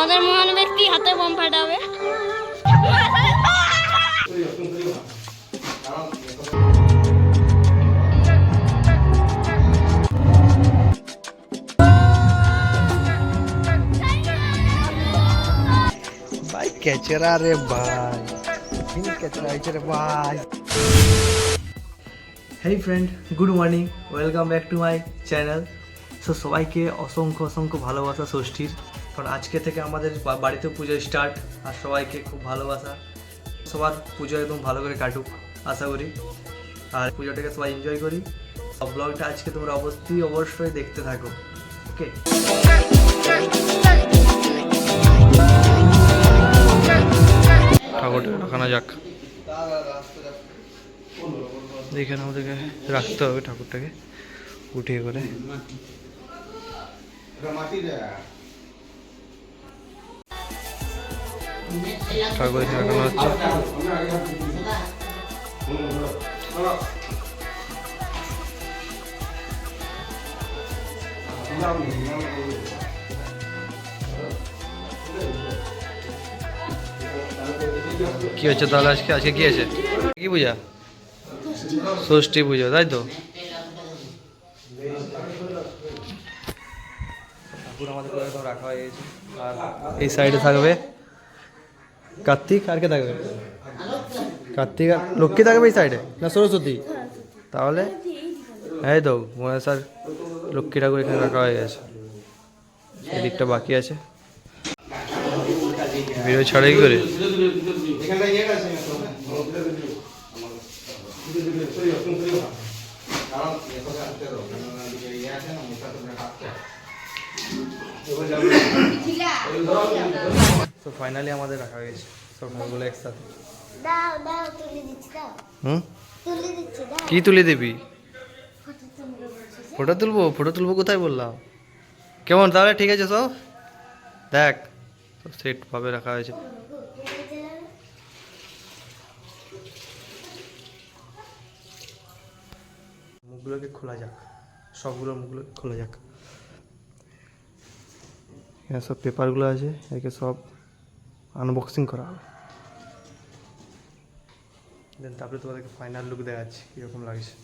আমাদের মহান ব্যক্তি হাতে বোম ফাটাবে? ভাই ক্যাচেরা রে ভাই। ক্যাচেরা হয়েছে রে ভাই। Hey friend good morning welcome back to my channel so সবাইকে অসংখ্য অসংখ্য ভালোবাসা ষষ্ঠীর। কারণ আজকে থেকে আমাদের বাড়িতে পুজো স্টার্ট আর সবাইকে খুব ভালোবাসা। সবার পুজো একদম ভালো করে কাটুক আশা করি। আর পুজোটাকে সবাই এনজয় করি। সব ব্লগটা আজকে তোমরা অবশ্যই অবশ্যই দেখতে থাকো। ওকে ঠাকুরটা যাক। এখানে আমাদেরকে রাখতে হবে ঠাকুরটাকে। উঠিয়ে করে ঠাকুর এখানে হচ্ছে কি হচ্ছে তাহলে আজকে? আজকে কি আছে কি পূজা? ষষ্ঠী পুজো তাই তো? ঠাকুর আমাদের রাখা হয়ে গেছে। আর এই সাইডে থাকবে? কার্তিক আর কে থাকবে? কার্তিক আর লক্ষ্মী থাকবে এই সাইডে না সরস্বতী? তাহলে? এই তো মনে স্যার লক্ষ্মী ঠাকুর এখানে রাখা হয়ে গেছে। এদিকটা বাকি আছে। ভিডিও ছাড়ে কি করে। তো ফাইনালি আমাদের রাখা হয়েছে। সব ঠাকুরগুলো একসাথে। দাও দাও তুলে দিচ্ছি দাও। হুম? তুলে দিচ্ছি দাও। কি তুলে দিবি? ফটো তুলবে। ফটো তুলবো? কোথায় বললাম? কেমন তাহলে ঠিক আছে সব? দেখ সেট ভাবে রাখা হয়েছে। মুখগুলোকে খোলা যাক। সবগুলো মুখগুলো খোলা যাক। এখানে সব পেপারগুলো আছে একে সব আনবক্সিং করা হবে। দেন তারপরে তোমাদেরকে ফাইনাল লুক দেখাচ্ছি কীরকম লাগছে।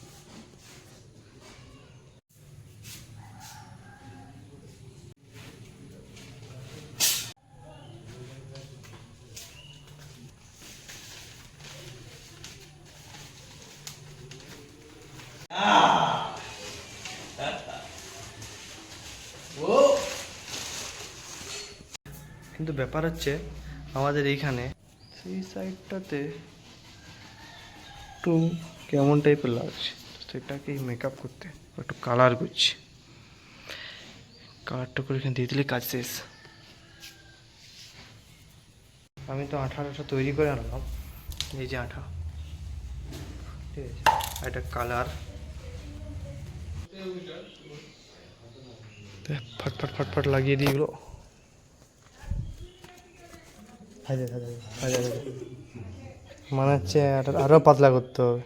কিন্তু ব্যাপার হচ্ছে আমাদের এইখানে। সেই সাইডটাতে একটু কেমন টাইপের লাগছে? সেটাকেই সেটাকে মেকআপ করতে, একটু কালার করছি। কালারটা করে এখানে দিয়ে দিলে কাজ শেষ। আমি তো আঠা আঠা তৈরি করে আনলাম। এই যে আঠা। ঠিক আছে। এটা কালার ফট ফট ফট ফট লাগিয়ে দিই এগুলো। মনে হচ্ছে আরো- আরও পাতলা করতে হবে।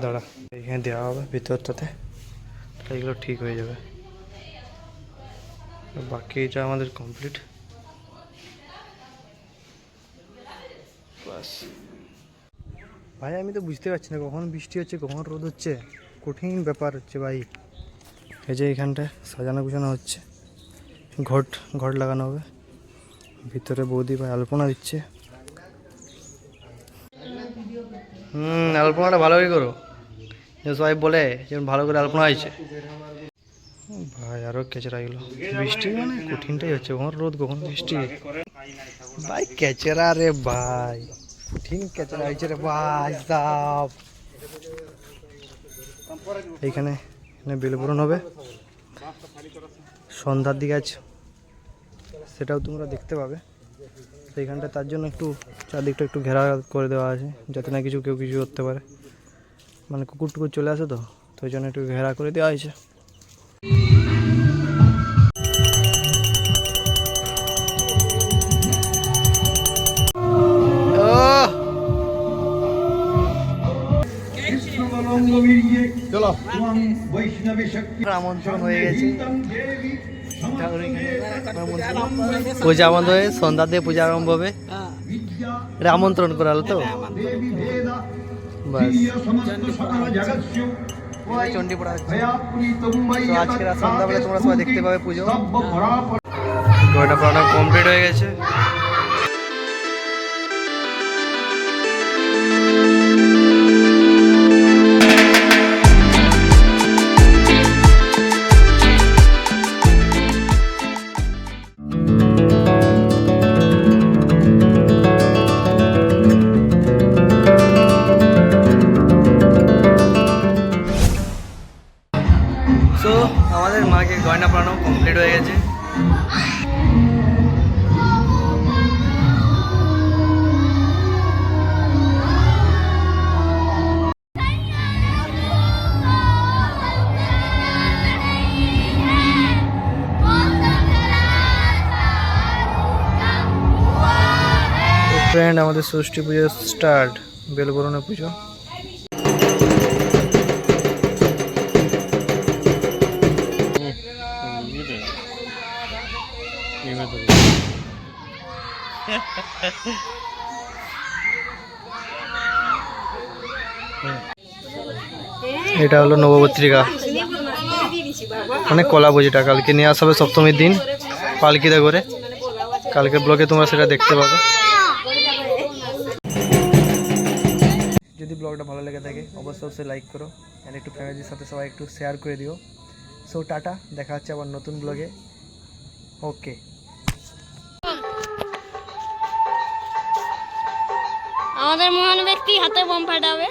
দাঁড়া, এখানে দেওয়া হবে ভিতরটাতে। এগুলো ঠিক হয়ে যাবে। বাকিটা আমাদের কমপ্লিট বাস। ভাই, আমি তো বুঝতে পারছি না, কখন বৃষ্টি হচ্ছে, কখন রোদ হচ্ছে। কঠিন ব্যাপার হচ্ছে ভাই। এই যে এখানটা সাজানো গুছানো হচ্ছে। ঘট ঘট লাগানো হবে। ভিতরে বৌদি ভাই আলপনা দিচ্ছে। হুম আলপনাটা ভালো করে। করো যে সবাই বলে যেমন ভালো করে আলপনা হয়েছে। ভাই আরও কেচেরা গেলো বৃষ্টি মানে কঠিনটাই হচ্ছে কখন রোদ কখন বৃষ্টি? ভাই কেচেরা রে ভাই কঠিন কেচেরা হয়েছে রে ভাই সাপ। এইখানে এখানে বেলবরণ হবে। সন্ধ্যার দিকে আছে সেটাও তোমরা দেখতে পাবে। সেইখানটা তার জন্য একটু চারদিকটা একটু ঘেরা করে দেওয়া আছে যাতে না কিছু কেউ কিছু করতে পারে। মানে কুকুর টুকুর চলে আসে তো তো ওই জন্য একটু ঘেরা করে দেওয়া হয়েছে। ওহ! চলো। বৈষ্ণবী শক্তি আমন্ত্রণ হয়ে গেছে। পূজা বন্ধ হয়ে সন্ধ্যা দিয়ে পূজা আরম্ভ হবে। এটা আমন্ত্রণ করালো তো? বাস। চণ্ডীপড়া তো আজকে সন্ধ্যা সন্ধ্যাবেলা তোমরা সবাই দেখতে পাবে পুজো। পড়ানো কমপ্লিট হয়ে গেছে। সো আমাদের মাকে গয়না পড়ানো কমপ্লিট হয়ে গেছে। ফ্রেন্ড আমাদের ষষ্ঠী পুজো স্টার্ট বেলবরণের পুজো। এটা হলো নবপত্রিকা মানে কলা পুজোটা কালকে নিয়ে আসা হবে সপ্তমীর দিন পালকিতে করে। কালকে ব্লগে তোমরা সেটা দেখতে পাবে। যদি ব্লগটা ভালো লেগে থাকে, অবশ্যই অবশ্যই লাইক করো অ্যান্ড একটু ফ্যামিলির সাথে সবাই একটু শেয়ার করে দিও। সো টাটা, দেখা হচ্ছে আবার নতুন ব্লগে ওকে আমাদের মহান ব্যক্তি হাতে বোম ফাটাবে?